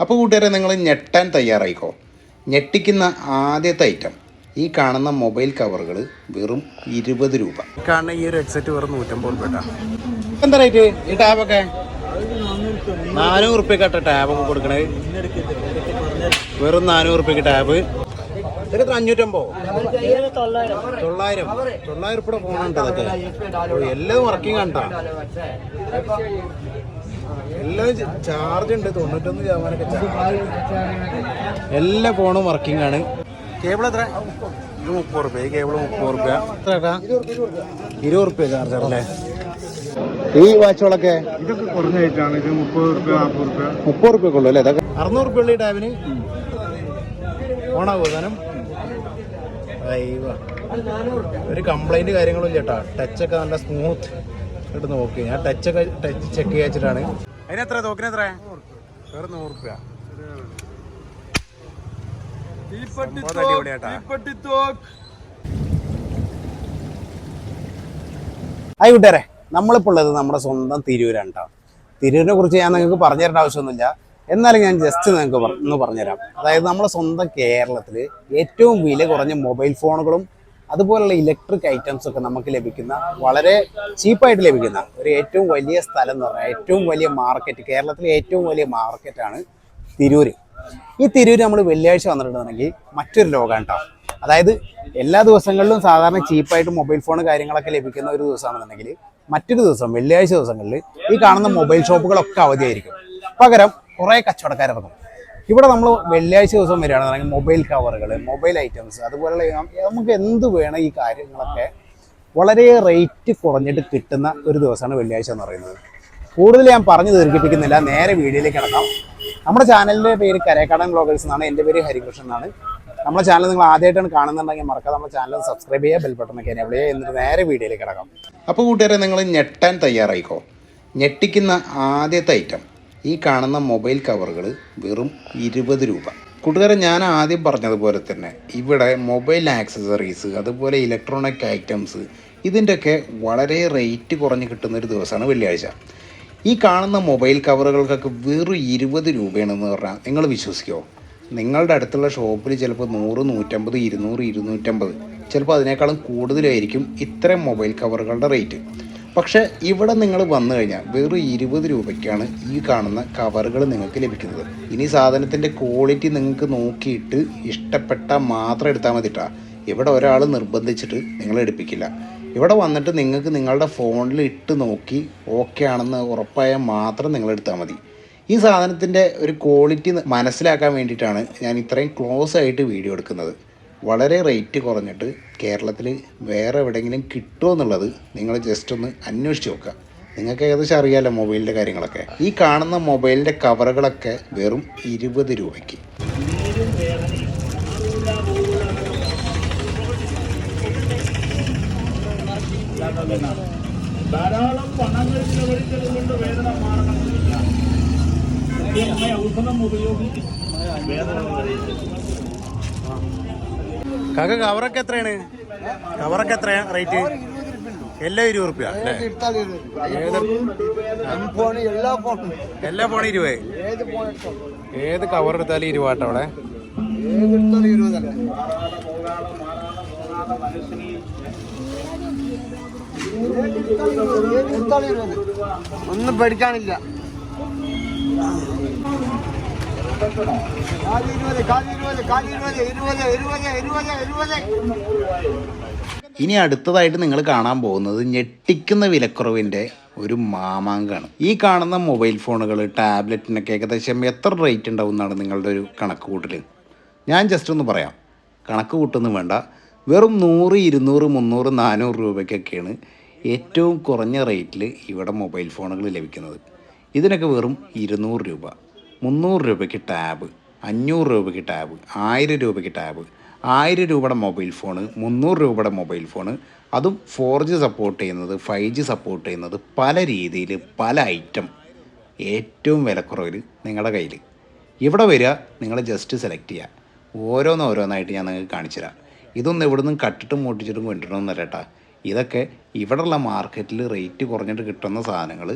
അപ്പോൾ കൂട്ടുകാരെ നിങ്ങൾ ഞെട്ടാൻ തയ്യാറായിക്കോ? ഞെട്ടിക്കുന്ന ആദ്യത്തെ ഐറ്റം ഈ കാണുന്ന മൊബൈൽ കവറുകൾ വെറും ഇരുപത് രൂപ. കാണുന്ന ഈ ഒരു ഹെഡ്സെറ്റ് വെറും നൂറ്റമ്പത് രൂപ എന്താ റേറ്റ് ഈ ടാബൊക്കെ നാനൂറ് റുപ്യക്കാട്ട ടാബൊക്കെ കൊടുക്കണേ. വെറും നാനൂറ് റുപ്യക്ക് ടാബ് ഇതൊക്കെ അഞ്ഞൂറ്റമ്പോ തൊള്ളായിരം. തൊള്ളായിരം ഉറുപ്പിയുടെ ഫോണുണ്ട് അതൊക്കെ എല്ലാം വർക്കിംഗ് കണ്ടാ എല്ലാം ചാർജ് ഉണ്ട്. തൊണ്ണൂറ്റൊന്ന് ശതമാനമൊക്കെ ചാർജ് എല്ലാ ഫോണും വർക്കിംഗ് ആണ്. കേബിൾ എത്ര? ഇത് മുപ്പത് റുപ്യ. ഈ കേബിൾ മുപ്പത് റുപ്യ. എത്ര ഇരുപത് റുപ്യ ചാർജർ അല്ലേ? ഈ വാച്ചുകളൊക്കെ? ഇതൊക്കെ കുറഞ്ഞ റേറ്റാണ് ഇത് മുപ്പത് റുപ്യ നാൽപ്പത് റുപ്യ. മുപ്പത് റുപ്യ ഉള്ളൂ അല്ലേ? ഇതൊക്കെ അറുന്നൂറ് റുപ്യ ഉള്ള ഈ ടാബിന് ഓണാവോ സാധനം ഒരു കംപ്ലൈന്റ് കാര്യങ്ങളും ഇല്ല കേട്ടോ. ടച്ചൊക്കെ നല്ല സ്മൂത്ത് ഇട്ട് നോക്കി. ഞാൻ ടച്ച് ഒക്കെ ടച്ച് ചെക്ക് ചെയ്യാച്ചിട്ടാണ് അതിനെത്ര തോക്കിന് എത്ര? വേറെ നൂറ് റുപ്യ. ഹായ് കൂട്ടുകാരെ നമ്മളിപ്പോൾ ഉള്ളത് നമ്മുടെ സ്വന്തം തിരൂരാണ് കേട്ടോ തിരൂരിനെ കുറിച്ച് ഞാൻ നിങ്ങൾക്ക് പറഞ്ഞു തരേണ്ട ആവശ്യമൊന്നുമില്ല. എന്നാലും ഞാൻ ജസ്റ്റ് നിങ്ങൾക്ക് ഒന്ന് പറഞ്ഞുതരാം. അതായത് നമ്മുടെ സ്വന്തം കേരളത്തിൽ ഏറ്റവും വില കുറഞ്ഞ മൊബൈൽ ഫോണുകളും അതുപോലുള്ള ഇലക്ട്രിക് ഐറ്റംസ് ഒക്കെ നമുക്ക് ലഭിക്കുന്ന വളരെ ചീപ്പായിട്ട് ലഭിക്കുന്ന ഒരു ഏറ്റവും വലിയ സ്ഥലം എന്ന് പറഞ്ഞാൽ ഏറ്റവും വലിയ മാർക്കറ്റ് കേരളത്തിലെ ഏറ്റവും വലിയ മാർക്കറ്റാണ് തിരൂര്. ഈ തിരൂര് നമ്മൾ വെള്ളിയാഴ്ച വന്നിട്ടുണ്ടെന്നുണ്ടെങ്കിൽ മറ്റൊരു ലോകമാണ് കേട്ടോ അതായത് എല്ലാ ദിവസങ്ങളിലും സാധാരണ ചീപ്പായിട്ട് മൊബൈൽ ഫോൺ കാര്യങ്ങളൊക്കെ ലഭിക്കുന്ന ഒരു ദിവസമാണെന്നുണ്ടെങ്കിൽ മറ്റൊരു ദിവസം വെള്ളിയാഴ്ച ദിവസങ്ങളിൽ ഈ കാണുന്ന മൊബൈൽ ഷോപ്പുകളൊക്കെ അവധിയായിരിക്കും. പകരം കുറേ കച്ചവടക്കാരിറങ്ങും. ഇവിടെ നമ്മൾ വെള്ളിയാഴ്ച ദിവസം വരികയാണെന്നുണ്ടെങ്കിൽ മൊബൈൽ കവറുകൾ മൊബൈൽ ഐറ്റംസ് അതുപോലെ നമുക്ക് എന്ത് വേണം ഈ കാര്യങ്ങളൊക്കെ വളരെ റേറ്റ് കുറഞ്ഞിട്ട് കിട്ടുന്ന ഒരു ദിവസമാണ് വെള്ളിയാഴ്ച എന്ന് പറയുന്നത്. കൂടുതൽ ഞാൻ പറഞ്ഞു ദീർഘിപ്പിക്കുന്നില്ല. നേരെ വീഡിയോയിലേക്ക് കിടക്കാം. നമ്മുടെ ചാനലിന്റെ പേര് കരേക്കാടൻ ബ്ലോഗേഴ്സ് എന്നാണ്. എന്റെ പേര് ഹരികൃഷ്ണൻ എന്നാണ്. നമ്മുടെ ചാനൽ നിങ്ങൾ ആദ്യമായിട്ടാണ് കാണുന്നുണ്ടെങ്കിൽ മറക്കാതെ നമ്മുടെ ചാനൽ സബ്സ്ക്രൈബ് ചെയ്യുക ബെൽ ബട്ടൺ ഒക്കെ എനേബിൾ ചെയ്യുക. എന്നിട്ട് നേരെ വീഡിയോയിലേക്ക് കിടക്കാം. അപ്പോൾ കൂട്ടുകാരെ നിങ്ങൾ ഞെട്ടാൻ തയ്യാറായിക്കോ? ഞെട്ടിക്കുന്ന ആദ്യത്തെ ഐറ്റം ഈ കാണുന്ന മൊബൈൽ കവറുകൾ വെറും ഇരുപത് രൂപ. കൂട്ടുകാരെ ഞാൻ ആദ്യം പറഞ്ഞതുപോലെ തന്നെ ഇവിടെ മൊബൈൽ ആക്സസറീസ് അതുപോലെ ഇലക്ട്രോണിക് ഐറ്റംസ് ഇതിന്റെയൊക്കെ വളരെ റേറ്റ് കുറഞ്ഞ് കിട്ടുന്ന ഒരു ദിവസമാണ് വെള്ളിയാഴ്ച. ഈ കാണുന്ന മൊബൈൽ കവറുകൾക്കൊക്കെ വെറും ഇരുപത് രൂപയാണെന്ന് പറഞ്ഞാൽ നിങ്ങൾ വിശ്വസിക്കുമോ നിങ്ങളുടെ അടുത്തുള്ള ഷോപ്പിൽ ചിലപ്പോൾ നൂറ് നൂറ്റമ്പത് ഇരുന്നൂറ് ഇരുന്നൂറ്റമ്പത്. ചിലപ്പോൾ അതിനേക്കാളും കൂടുതലായിരിക്കും ഇത്തരം മൊബൈൽ കവറുകളുടെ റേറ്റ് പക്ഷേ ഇവിടെ നിങ്ങൾ വന്നു കഴിഞ്ഞാൽ വെറും ഇരുപത് രൂപയ്ക്കാണ് ഈ കാണുന്ന കവറുകൾ നിങ്ങൾക്ക് ലഭിക്കുന്നത്. ഇനി സാധനത്തിന്റെ ക്വാളിറ്റി നിങ്ങൾക്ക് നോക്കിയിട്ട് ഇഷ്ടപ്പെട്ട മാത്രം എടുത്താൽ മതിട്ടാ ഇവിടെ ഒരാൾ നിർബന്ധിച്ചിട്ട് നിങ്ങൾ എടുപ്പിക്കില്ല. ഇവിടെ വന്നിട്ട് നിങ്ങൾക്ക് നിങ്ങളുടെ ഫോണിൽ ഇട്ട് നോക്കി ഓക്കെ ആണെന്ന് ഉറപ്പായാൽ മാത്രം നിങ്ങൾ എടുത്താൽ മതി. ഈ സാധനത്തിന്റെ ഒരു ക്വാളിറ്റി മനസ്സിലാക്കാൻ വേണ്ടിയിട്ടാണ് ഞാൻ ഇത്രയും ക്ലോസ് ആയിട്ട് വീഡിയോ എടുക്കുന്നത്. വളരെ റേറ്റ് കുറഞ്ഞിട്ട് കേരളത്തിൽ വേറെ എവിടെയെങ്കിലും കിട്ടുമോ എന്നുള്ളത് നിങ്ങൾ ജസ്റ്റ് ഒന്ന് അന്വേഷിച്ച് നോക്കുക. നിങ്ങൾക്ക് ഏകദേശം അറിയാമല്ലോ മൊബൈലിന്റെ കാര്യങ്ങളൊക്കെ. ഈ കാണുന്ന മൊബൈലിന്റെ കവറുകളൊക്കെ വെറും ഇരുപത് രൂപയ്ക്ക്. ധാരാളം പണങ്ങൾ ചെലവഴിച്ചതുകൊണ്ട് വേദന മാറണമെന്നില്ല. ഔഷധം ഉപയോഗിച്ച് വേദന മാറിയിട്ട് കാക്ക കവറൊക്കെ എത്രയാണ്? കവറൊക്കെ എത്രയാണ് റേറ്റ്? എല്ലാം ഇരുപത് റുപ്യ എല്ലാ ഫോണും. ഇരുപത്? ഏത് കവർ എടുത്താലും ഇരുപാട്ടോ അവിടെ? ഒന്നും പഠിക്കാനില്ല ഇനി അടുത്തതായിട്ട് നിങ്ങൾ കാണാൻ പോകുന്നത് ഞെട്ടിക്കുന്ന വിലക്കുറവിന്റെ ഒരു മാമാങ്കാണ് ഈ കാണുന്ന മൊബൈൽ ഫോണുകൾ ടാബ്ലറ്റിനൊക്കെ ഏകദേശം എത്ര റേറ്റ് ഉണ്ടാവും എന്നാണ് നിങ്ങളുടെ ഒരു കണക്ക് കൂട്ടൽ ഞാൻ ജസ്റ്റ് ഒന്ന് പറയാം കണക്ക് കൂട്ടൊന്നും വേണ്ട വെറും നൂറ് ഇരുന്നൂറ് മുന്നൂറ് നാനൂറ് രൂപയ്ക്കൊക്കെയാണ് ഏറ്റവും കുറഞ്ഞ റേറ്റിൽ ഇവിടെ മൊബൈൽ ഫോണുകൾ ലഭിക്കുന്നത് ഇതിനൊക്കെ വെറും ഇരുന്നൂറ് രൂപ മുന്നൂറ് രൂപയ്ക്ക് ടാബ് അഞ്ഞൂറ് രൂപയ്ക്ക് ടാബ് ആയിരം രൂപയ്ക്ക് ടാബ് ആയിരം രൂപയുടെ മൊബൈൽ ഫോണ് മുന്നൂറ് രൂപയുടെ മൊബൈൽ ഫോണ്. അതും ഫോർ ജി സപ്പോർട്ട് ചെയ്യുന്നത് ഫൈവ് ജി സപ്പോർട്ട് ചെയ്യുന്നത് പല രീതിയിൽ പല ഐറ്റം. ഏറ്റവും വിലക്കുറവിൽ നിങ്ങളുടെ കയ്യിൽ ഇവിടെ വരിക നിങ്ങൾ ജസ്റ്റ് സെലക്ട് ചെയ്യുക. ഓരോന്നോരോന്നായിട്ട് ഞാൻ നിങ്ങൾക്ക് കാണിച്ചു തരാം ഇതൊന്നും നിന്നും കട്ടിട്ടും മൂട്ടിച്ചിട്ടും കൊണ്ടിടണമെന്നല്ല കേട്ടാ. ഇതൊക്കെ ഇവിടെയുള്ള മാർക്കറ്റിൽ റേറ്റ് കുറഞ്ഞിട്ട് കിട്ടുന്ന സാധനങ്ങൾ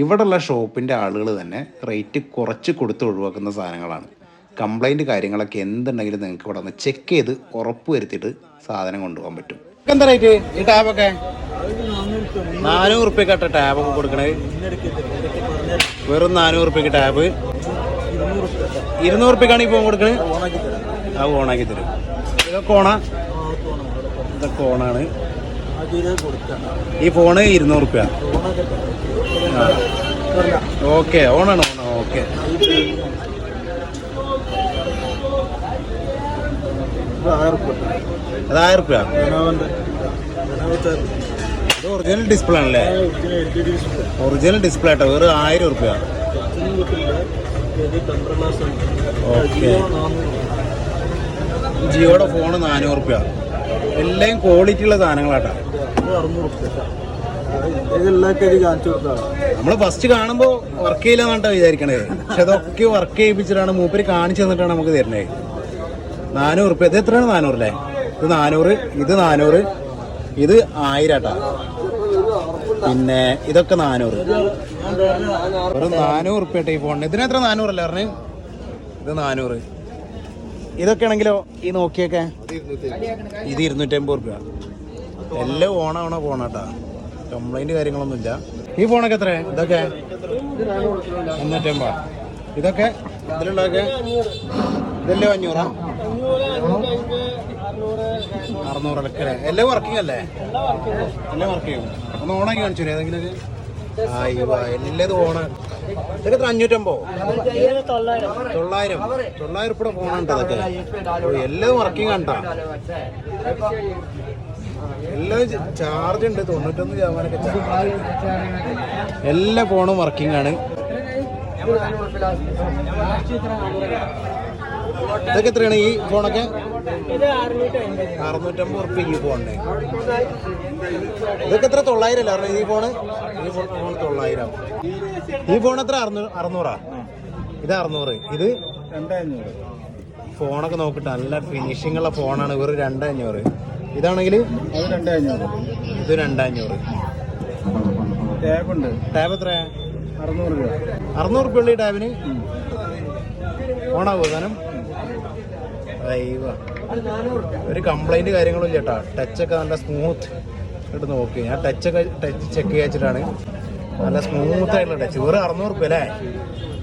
ഇവിടെയുള്ള ഷോപ്പിന്റെ ആളുകൾ തന്നെ റേറ്റ് കുറച്ച് കൊടുത്ത് ഒഴിവാക്കുന്ന സാധനങ്ങളാണ്. കംപ്ലൈന്റ് കാര്യങ്ങളൊക്കെ എന്തുണ്ടെങ്കിലും നിങ്ങൾക്ക് ഇവിടെ നിന്ന് ചെക്ക് ചെയ്ത് ഉറപ്പ് വരുത്തിയിട്ട് സാധനം കൊണ്ടുപോകാൻ പറ്റും. എന്താ റേറ്റ്? ഈ ടാബൊക്കെ നാനൂറ് റുപ്യക്കട്ട ടാബൊക്കെ കൊടുക്കണേ. വെറും നാനൂറ് റുപ്യക്ക് ടാബ്. ഇരുന്നൂറ് റുപ്യക്കാണ് ഫോൺ കൊടുക്കണേ? ആ ഓണാക്കി തരും. ഇതൊക്കെ ഓണ? ഇതൊക്കെ ഓണാണ്. ഈ ഫോണ് ഇരുന്നൂറ് റുപ്യ ഓക്കെ ഓണാണ് ഓണ ഓക്കെ. അത് ആയിരം റുപ്യ ഇത് ഒറിജിനൽ ഡിസ്പ്ലേ ആണല്ലേ? ഒറിജിനൽ ഡിസ്പ്ലേ ആട്ടോ വേറെ ആയിരം റുപ്യ ഓക്കെ. ജിയോയുടെ ഫോണ് നാനൂറ് റുപ്യ എല്ലാം ക്വാളിറ്റി ഉള്ള സാധനങ്ങളാട്ടാ. നമ്മൾ ഫസ്റ്റ് കാണുമ്പോൾ വർക്ക് ചെയ്യില്ല വിചാരിക്കണേ. പക്ഷെ അതൊക്കെ വർക്ക് ചെയ്യിപ്പിച്ചിട്ടാണ് മൂപ്പര് കാണിച്ചു തന്നിട്ടാണ് നമുക്ക് തരണേ നാനൂറ് റുപ്യ ഇത് എത്രയാണ് നാനൂറല്ലേ ഇത് നാനൂറ് ഇത് നാനൂറ് ഇത് ആയിരാട്ടാ പിന്നെ ഇതൊക്കെ നാനൂറ്. ഒരു നാനൂറ് റുപ്യ ഈ ഫോണിന് ഇതിന് എത്ര നാനൂറല്ലേ പറഞ്ഞ്? ഇത് നാനൂറ്. ഇതൊക്കെ ആണെങ്കിലോ ഈ നോക്കിയൊക്കെ? ഇത് ഇരുന്നൂറ്റമ്പത് റുപ്യ എല്ലാം ഓണാണ് ഫോണാട്ടാ കംപ്ലൈന്റ് കാര്യങ്ങളൊന്നുമില്ല. ഈ ഫോണൊക്കെ എത്ര ഇതൊക്കെ മുന്നൂറ്റമ്പത് ഇതൊക്കെ ഇതിലുള്ളതൊക്കെ ഇതല്ലേ അഞ്ഞൂറാ. അറുന്നൂറൊക്കെ എല്ലാം വർക്കിംഗ് അല്ലേ? എല്ലാം വർക്ക് ചെയ്യും. ഒന്ന് ഓണാക്കി കാണിച്ചു ഏതെങ്കിലും ഒരു എല്ലതും ഓണ ഇതൊക്കെ എത്ര? അഞ്ഞൂറ്റമ്പോ തൊള്ളായിരം. തൊള്ളായിരം ഉറുപ്പിയുടെ ഫോണാണ് അതൊക്കെ. എല്ലാം വർക്കിംഗ് ആണ്ടാ എല്ലാം ചാർജ് ഉണ്ട്. തൊണ്ണൂറ്റൊന്ന് ശതമാനമൊക്കെ ചാർജ് എല്ലാ ഫോണും വർക്കിംഗ് ആണ്. ഇതൊക്കെ എത്രയാണ് ഈ ഫോണൊക്കെ അറുന്നൂറ്റമ്പത് ഉറുപ്പ്യ ഈ ഫോണിന് ഇതൊക്കെ എത്ര തൊള്ളായിരം അല്ലേ ഈ ഫോണ് ഈ ഫോൺ തൊള്ളായിരം. ഈ ഫോൺ എത്ര? അറുന്നൂ അറുന്നൂറാ? ഇത് അറുന്നൂറ്. ഇത് രണ്ടഞ്ഞൂറ് ഫോണൊക്കെ നോക്കിട്ട് നല്ല ഫിനിഷിംഗ് ഉള്ള ഫോണാണ് ഇവർ രണ്ടഞ്ഞൂറ് ഇതാണെങ്കിൽ അത് രണ്ടഞ്ഞൂറ് ഇത് രണ്ടഞ്ഞൂറ് ടാബുണ്ട്. ടാബ് എത്രയാ? അറുന്നൂറ് രൂപ. അറുന്നൂറ് രൂപ ഉള്ള ഈ ടാബിന്? ഓണാവോ സാധനം? ദൈവ. ഒരു കംപ്ലൈന്റ് കാര്യങ്ങളും ഇല്ല കേട്ടോ. ടച്ചൊക്കെ നല്ല സ്മൂത്ത് ഇട്ട് നോക്കി. ഞാൻ ടച്ചൊക്കെ ടച്ച് ചെക്ക് ചെയ്യിച്ചിട്ടാണ് നല്ല സ്മൂത്ത് ആയിട്ടുള്ള ടച്ച് വെറും അറുന്നൂറ് രൂപ അല്ലേ?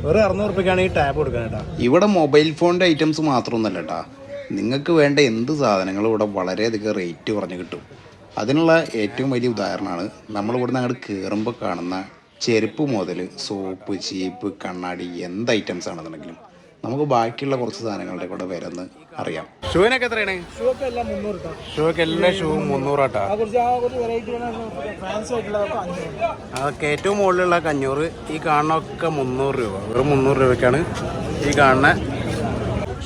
വെറും അറുന്നൂറ് രൂപയ്ക്കാണ് ഈ ടാബ് കൊടുക്കുന്നത് കേട്ടോ. ഇവിടെ മൊബൈൽ ഫോണിന്റെ ഐറ്റംസ് മാത്രമൊന്നുമല്ല കേട്ടാ. നിങ്ങൾക്ക് വേണ്ട എന്ത് സാധനങ്ങളും ഇവിടെ വളരെയധികം റേറ്റ് കുറഞ്ഞ് കിട്ടും. അതിനുള്ള ഏറ്റവും വലിയ ഉദാഹരണമാണ് നമ്മൾ ഇവിടുന്ന് അങ്ങോട്ട് കയറുമ്പോൾ കാണുന്ന ചെരുപ്പ് മുതൽ സോപ്പ് ചീപ്പ് കണ്ണാടി എന്ത് ഐറ്റംസ് ആണെന്നുണ്ടെങ്കിലും നമുക്ക് ബാക്കിയുള്ള കുറച്ച് സാധനങ്ങളുടെ കൂടെ വരുന്നത് അറിയാം. ഷൂവിനൊക്കെ എത്രയാണ്? ഷൂക്ക് എല്ലാം ഷൂവും മുന്നൂറാട്ടാ. അതൊക്കെ ഏറ്റവും മുകളിലുള്ള അഞ്ഞൂറ് ഈ കാണുന്നൊക്കെ മുന്നൂറ് രൂപ. വെറും മുന്നൂറ് രൂപയ്ക്കാണ് ഈ കാണുന്ന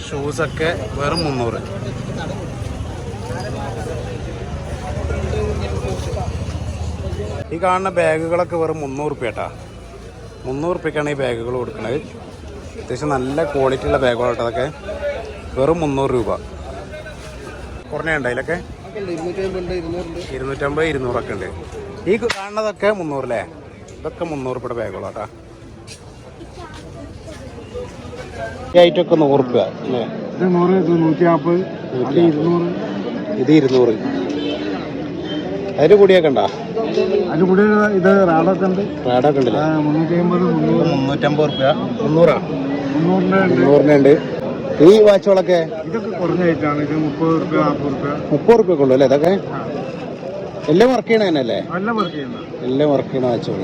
ഷൂസൊക്കെ വെറും മുന്നൂറ്. ഈ കാണുന്ന ബാഗുകളൊക്കെ വെറും മുന്നൂറ് റുപ്യട്ടാ മുന്നൂറ് റുപ്യക്കാണ് ഈ ബാഗുകൾ കൊടുക്കുന്നത് അത്യാവശ്യം നല്ല ക്വാളിറ്റി ഉള്ള ബാഗുകളാട്ടോ അതൊക്കെ. വെറും മുന്നൂറ് രൂപ. കുറഞ്ഞുണ്ട് അതിലൊക്കെ? ഇരുന്നൂറ്റമ്പത് ഇരുന്നൂറൊക്കെ ഉണ്ട്. ഈ കാണുന്നതൊക്കെ മുന്നൂറല്ലേ ഇതൊക്കെ മുന്നൂറ് രൂപയുടെ ബാഗുകളാട്ടാ ഈ ഐറ്റമൊക്കെ നൂറ് രൂപ അല്ലേ? ഇത് നൂറ് ഇത് നൂറ്റി നാൽപ്പത് അത് ഇരുന്നൂറ്. ഇത് ഇരുന്നൂറ്. അതിന് കൂടിയൊക്കെ ഉണ്ടോ? അതിന് കൂടി ഇത് റാഡൊക്കെ ഉണ്ട്. റാഡൊക്കെ ഉണ്ടല്ലേ? മുന്നൂറ്റി അമ്പത് മുന്നൂറ്. മുന്നൂറ്റമ്പത് റുപ്യ. മുന്നൂറാ? മുന്നൂറിന്റെ ഉണ്ട്. ഈ വാച്ചുകളൊക്കെ? ഇതൊക്കെ കുറഞ്ഞ റേറ്റാണ് ഇത് മുപ്പത് റുപ്യ നാൽപ്പത് മുപ്പത് ഉള്ളൂ അല്ലേ ഇതൊക്കെ? എല്ലാം വർക്ക് ചെയ്യണ തന്നെയല്ലേ? നല്ല വർക്ക് ചെയ്യുന്നത് എല്ലാം വർക്ക് ചെയ്യണ വാച്ചുകൾ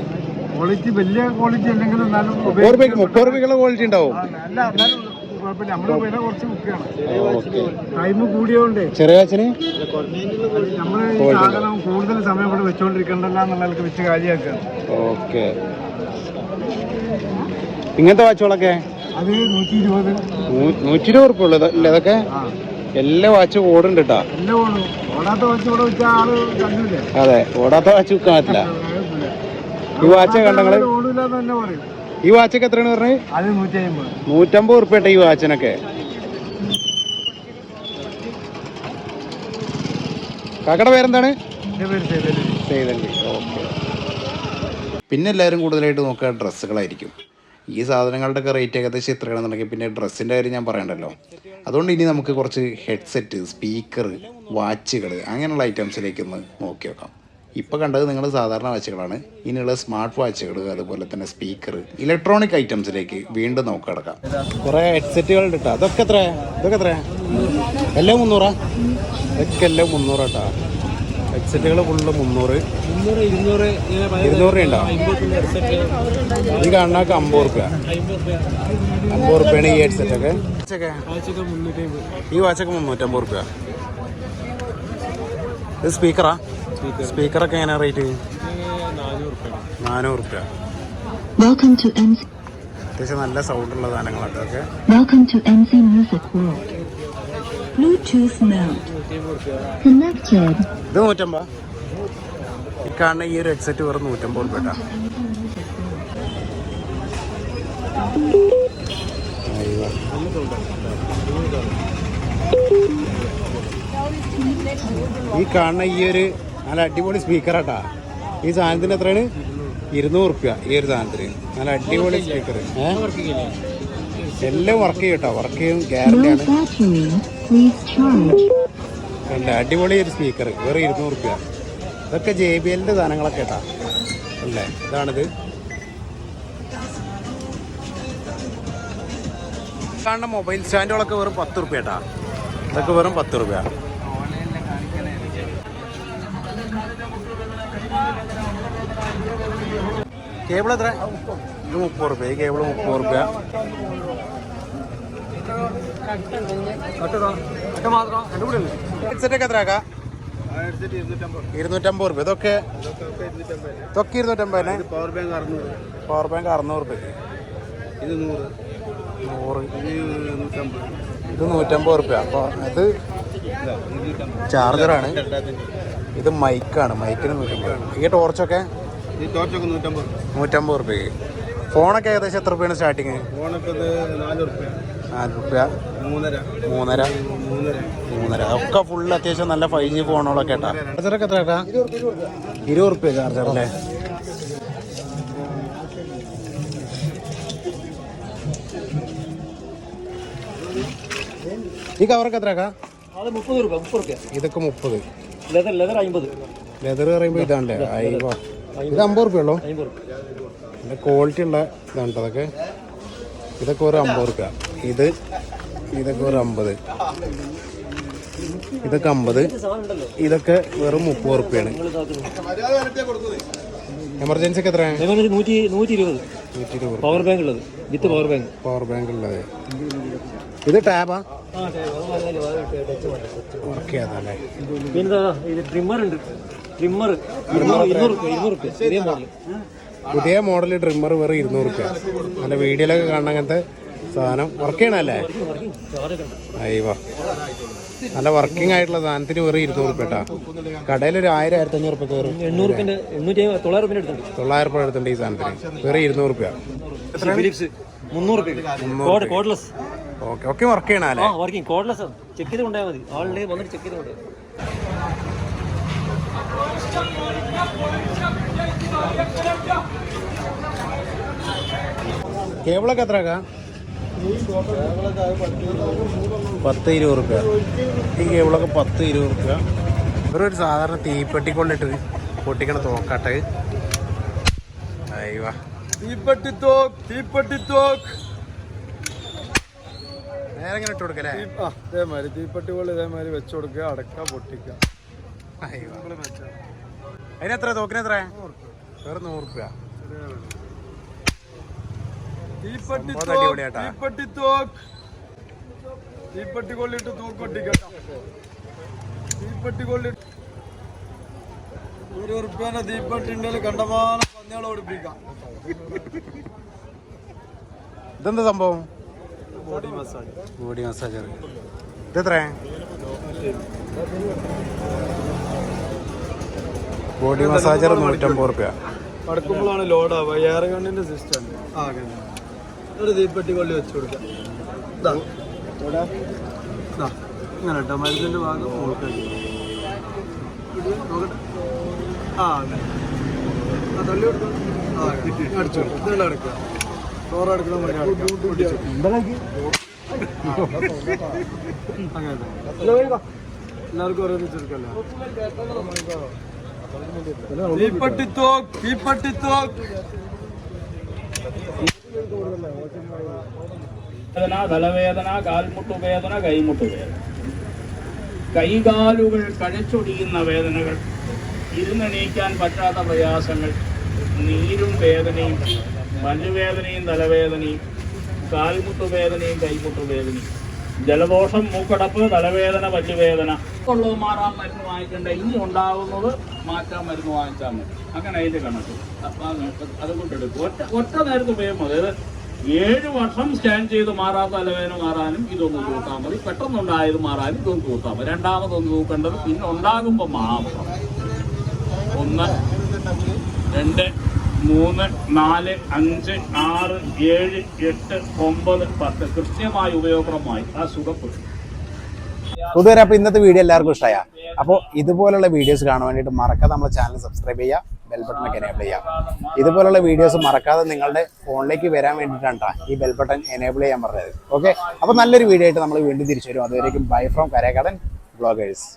ക്വാളിറ്റി വലിയ ക്വാളിറ്റി അല്ലെങ്കിലും എന്നാലും മുപ്പത് മുപ്പത് ക്വാളിറ്റി ഉണ്ടാവും. ആ, അല്ല എന്നാലും കുഴപ്പമില്ല. നമ്മൾ വില കുറച്ച് ടൈം കൂടിയോണ്ട്. ചെറിയ നമ്മൾ ഈ സാധനം കൂടുതൽ സമയം ഇവിടെ വെച്ചോണ്ടിരിക്കണ്ടല്ലോ എന്നുള്ളതൊക്കെ വെച്ച് കാര്യമാക്കുകയാണ് ഓക്കെ. ഇങ്ങനത്തെ വാച്ചുകളൊക്കെ? അത് നൂറ്റി ഇരുപത് നൂറ്റി ഇരുപത് ഉറുപ്പ ഉള്ളത് അല്ലേ ഇതൊക്കെ? ആ. എല്ലാ വാച്ചും ഓടുണ്ട് കേട്ടാ. എല്ലാം ഓടും. ഓടാത്ത വാച്ച് ഇവിടെ വെച്ച ആൾ കണ്ടില്ലേ? അതെ ഓടാത്ത വാച്ച് വിൽക്കാൻ പറ്റില്ല. ഈ വാച്ച് കണ്ടങ്ങൾ? ഈ വാച്ചൊക്കെ എത്രയാണ് പറഞ്ഞത് നൂറ്റമ്പത് ഉറുപ്പ്യ ഈ വാച്ചിനൊക്കെ. കാക്കയുടെ പേരെന്താണ്? ഓക്കെ. പിന്നെ എല്ലാവരും കൂടുതലായിട്ട് നോക്കുക ഡ്രസ്സുകളായിരിക്കും. ഈ സാധനങ്ങളുടെയൊക്കെ റേറ്റ് ഏകദേശം എത്രയാണെന്നുണ്ടെങ്കിൽ പിന്നെ ഡ്രസ്സിന്റെ കാര്യം ഞാൻ പറയണ്ടല്ലോ. അതുകൊണ്ട് ഇനി നമുക്ക് കുറച്ച് ഹെഡ്സെറ്റ് സ്പീക്കർ വാച്ചുകൾ അങ്ങനെയുള്ള ഐറ്റംസിലേക്ക് ഒന്ന് നോക്കി നോക്കാം ഇപ്പോൾ കണ്ടത് നിങ്ങൾ സാധാരണ വാച്ചുകളാണ്. ഇനിയുള്ള സ്മാർട്ട് വാച്ചുകൾ അതുപോലെ തന്നെ സ്പീക്കർ ഇലക്ട്രോണിക് ഐറ്റംസിലേക്ക് വീണ്ടും നമുക്ക് കിടക്കാം. കുറേ ഹെഡ്സെറ്റുകൾ കേട്ടോ അതൊക്കെ എത്ര ഇതൊക്കെ എത്ര എല്ലാം മുന്നൂറാ? ഇതൊക്കെ എല്ലാം മുന്നൂറ് കേട്ടോ ഹെഡ്സെറ്റുകൾ ഫുള്ള് മുന്നൂറ്. ഇരുന്നൂറ് ഉണ്ടോ? ഈ കാണുന്നൊക്കെ അമ്പത് റുപ്യ അമ്പത് റുപ്യാണ് ഈ ഹെഡ്സെറ്റ് ഒക്കെ മുന്നൂറ്റി ഈ വാച്ചൊക്കെ മുന്നൂറ്റമ്പത് റുപ്യ ഇത് സ്പീക്കറാ? സ്പീക്കറൊക്കെ എങ്ങനെയാ റേറ്റ് നാനൂറ് റുപ്യ. അത്യാവശ്യം നല്ല സാധനങ്ങളാട്ടോ Welcome to MC Music World. Bluetooth mode. Connected. ഇത് നൂറ്റമ്പത് ഈ കാണുന്ന ഈ ഒരു ഹെഡ്സെറ്റ് വെറും നൂറ്റമ്പത് റുപ്യ. ഈ കാണുന്ന ഈ ഒരു നല്ല അടിപൊളി സ്പീക്കറാട്ടാ. ഈ സാധനത്തിന് എത്രയാണ്? ഇരുന്നൂറ് റുപ്യ ഈ ഒരു സാധനത്തിന്. നല്ല അടിപൊളി സ്പീക്കർ എല്ലാം വർക്ക് ചെയ്യും കേട്ടോ. വർക്ക് ചെയ്യും ഗ്യാരണ്ടിയാണ്. അല്ല അടിപൊളി ഒരു സ്പീക്കർ വെറും ഇരുന്നൂറ് റുപ്യ ഇതൊക്കെ ജെ ബി എല്ലിന്റെ സാധനങ്ങളൊക്കെ കേട്ടാ. അല്ലേ? ഇതാണിത്. കാണുന്ന മൊബൈൽ സ്റ്റാൻഡുകളൊക്കെ വെറും പത്ത് റുപ്യ കേട്ടാ. ഇതൊക്കെ വെറും പത്ത് റുപ്യ കേബിൾ എത്ര? ഇത് മുപ്പത് റുപ്യ. കേബിൾ മുപ്പത് റുപ്യ. ഇരുന്നൂറ്റമ്പത് റുപ്യ. ഇതൊക്കെ? ഇതൊക്കെ ഇരുന്നൂറ്റമ്പത് തന്നെ? പവർ ബാങ്ക് പവർ ബാങ്ക് അറുന്നൂറ് റുപ്യ. ഇത് നൂറ്. നൂറ് ഇത് നൂറ്റമ്പത് റുപ്യ. അപ്പോൾ ഇത് ചാർജറാണ് ഇത് മൈക്കാണ് മൈക്കിന് നൂറ്റമ്പത്. ഈ ടോർച്ചൊക്കെ നൂറ്റമ്പത് റുപ്യ ഫോണൊക്കെ ഏകദേശം എത്ര റുപ്യാണ് സ്റ്റാർട്ടിങ്? നാല് റുപ്യ. മൂന്നര. മൂന്നര? ഒക്കെ ഫുൾ അത്യാവശ്യം നല്ല ഫൈവ് ജി ഫോണുകളൊക്കെ കേട്ടാ. ചാർജറൊക്കെ എത്ര കേട്ടാ? ഇരുപത് റുപ്യ ചാർജർ അല്ലേ? ഈ കവറൊക്കെ എത്ര മുപ്പത് രൂപ മുപ്പത് രൂപ ഇതൊക്കെ മുപ്പത്. ലെതർ ലെതർ അമ്പത്. ലെതർ പറയുമ്പോൾ ഇതാണല്ലേ? അയ്യോ ഇത് അമ്പത് റുപ്യ ഉള്ളൂ. പിന്നെ ക്വാളിറ്റി ഉള്ള ഇതാണ് അതൊക്കെ. ഇതൊക്കെ ഒരു അമ്പത് റുപ്യ ഇത് ഇതൊക്കെ ഒരു അമ്പത്. ഇതൊക്കെ അമ്പത്. ഇതൊക്കെ വെറും മുപ്പത് റുപ്യാണ് എമർജൻസി ഒക്കെ എത്രയാണ്? നൂറ്റി നൂറ്റി ഇരുപത് നൂറ്റി ഇരുപത് പവർ ബാങ്ക് ഉള്ളത്. With power bank power bank ഉള്ളത്. ഇത് ടാബാ? വർക്ക് ചെയ്യാതല്ലേ പിന്നെ ഇത് ട്രിമ്മർ ഉണ്ട്. ട്രിമ്മർ മോഡൽ പുതിയ മോഡൽ ട്രിമ്മർ വെറും ഇരുന്നൂറ് റുപ്യ. നല്ല വീഡിയോയിലൊക്കെ കാണുന്ന അങ്ങനത്തെ സാധനം വർക്ക് ചെയ്യണല്ലേ അയ്യോ. നല്ല വർക്കിംഗ് ആയിട്ടുള്ള സാധനത്തിന് വെറും ഇരുന്നൂറ് റുപ്യ കേട്ടാ കടയിൽ ഒരു ആയിരം ആയിരത്തി അഞ്ഞൂറ് റുപ്യ കയറും തൊള്ളായിരം റുപ്യ എടുത്തുണ്ട് ഈ സാധനത്തിന്. വെറും ഇരുന്നൂറ് റുപ്യ. ഓക്കെ ഓക്കെ വർക്ക് ചെയ്യണല്ലേ ചെക്ക് ചെയ്ത് കൊണ്ടുപോയാൽ മതി. ആളുടെ വന്നിട്ട് ചെക്ക് ചെയ്ത് കൊണ്ടുപോയി കേബിളൊക്കെ എത്ര പത്ത് ഇരുപത് റുപ്യ. ഈ കേബിളൊക്കെ പത്ത് ഇരുപത് റുപ്യ. ഇവരൊരു സാധാരണ തീപ്പെട്ടി കൊണ്ടിട്ട് പൊട്ടിക്കണ തോക്കാട്ടെ. അയ്യോ. തീപ്പെട്ടി തോക്ക് തീപ്പെട്ടി തോക്ക് നേരെ ഇങ്ങനെ ഇട്ട് കൊടുക്കല്ലേ അതേമാതിരി തീപ്പെട്ടി പോലെ ഇതേമാതിരി വെച്ചു കൊടുക്കുക അടക്ക പൊട്ടിക്കുക. അതിനെത്ര തോക്കിനെത്ര വെറും നൂറ് റുപ്യ. തീപ്പെട്ടി സംഭവം അടിപൊളിയാട്ടാ. തീപ്പെട്ടി തോക്ക്. തീപ്പെട്ടി കൊള്ളിട്ട് തൂക്ക് പൊട്ടിക്കട്ട തീപ്പെട്ടി കൊള്ളിട്ട് ഒരു ഉറുപ്പ്യന്റെ തീപ്പെട്ടി ഉണ്ടെങ്കിൽ കണ്ടമാനം പന്നികളെ ഓടിപ്പിക്കാം. ഇതെന്താ സംഭവം? Body massage. ബോഡി മസാജർ ഇതെത്ര ബോഡി മസാജർ നൂറ്റമ്പത് റുപ്യ. അടുക്കുമ്പോഴാണ് ലോഡ് ആവുക. എയർ ഗണ്ണിന്റെ സിസ്റ്റം ആ ഒരു തീപ്പെട്ടി കൊള്ളി വെച്ച് കൊടുക്കാം. ഇങ്ങനെ കേട്ടോ മരുന്നിന്റെ ഭാഗം ആ അങ്ങനെ. ആ തള്ളി കൊടുക്കാം ആ കിട്ടി അടിച്ചു ഇതെല്ലാം അടക്കുക ചോറ് അടക്കുന്ന അങ്ങനെ. എല്ലാവർക്കും ചെറുക്കല്ലോ തീപ്പട്ടിത്തോക്ക് തീപ്പട്ടിത്തോക്ക്. വേദന തലവേദന കാൽമുട്ടുവേദന കൈമുട്ടുവേദന. കൈകാലുകൾ കഴച്ചൊടിയുന്ന വേദനകൾ ഇരുന്നണീക്കാൻ പറ്റാത്ത പ്രയാസങ്ങൾ നീരും വേദനയും പല്ലുവേദനയും തലവേദനയും കാൽമുട്ടുവേദനയും കൈമുട്ടുവേദനയും. ജലദോഷം മൂക്കടപ്പ് തലവേദന പല്ലുവേദന. ഉള്ളത് മാറാൻ മരുന്ന് വാങ്ങിക്കേണ്ട ഇനി ഉണ്ടാവുന്നത് മാറ്റാൻ മരുന്ന് വാങ്ങിച്ചാൽ മതി. അങ്ങനെ അതിന്റെ കണക്ക്. അതുകൊണ്ട് എടുക്കും. ഒറ്റ ഒറ്റ നേരത്തെ ഉപയോഗം അതായത് ഏഴ് വർഷം സ്കാൻ ചെയ്ത് മാറാത്ത തലവേദന മാറാനും ഇതൊന്ന് കൂട്ടാൽ മതി. പെട്ടെന്നുണ്ടായത് മാറാനും ഇതൊന്ന് കൂട്ടാൽ മതി. രണ്ടാമതൊന്ന് തൂക്കേണ്ടത് പിന്നെ ഉണ്ടാകുമ്പോൾ മാത്രം. ഒന്ന് രണ്ട് മൂന്ന് നാല് അഞ്ച് ആറ് ഏഴ് എട്ട് ഒമ്പത് പത്ത് കൃത്യമായി ഉപയോഗമായി ആ സുഖപ്പെടും. ഇന്നത്തെ വീഡിയോ എല്ലാവർക്കും ഇഷ്ടമായ അപ്പോൾ ഇതുപോലുള്ള വീഡിയോസ് കാണാൻ വേണ്ടിയിട്ട് മറക്കാതെ നമ്മുടെ ചാനൽ സബ്സ്ക്രൈബ് ചെയ്യുക ബെൽ ബട്ടൺ എനേബിൾ ചെയ്യുക. ഇതുപോലുള്ള വീഡിയോസ് മറക്കാതെ നിങ്ങളുടെ ഫോണിലേക്ക് വരാൻ വേണ്ടിയിട്ടാണ് ട്ടാ ഈ ബെൽ ബട്ടൺ എനേബിൾ ചെയ്യാൻ പറഞ്ഞത്. ഓക്കെ അപ്പോൾ നല്ലൊരു വീഡിയോ ആയിട്ട് നമ്മൾ വീണ്ടും തിരിച്ചു വരും. അതുവരേക്കും ബൈ ഫ്രോം കരേക്കടൻ ബ്ലോഗേഴ്സ്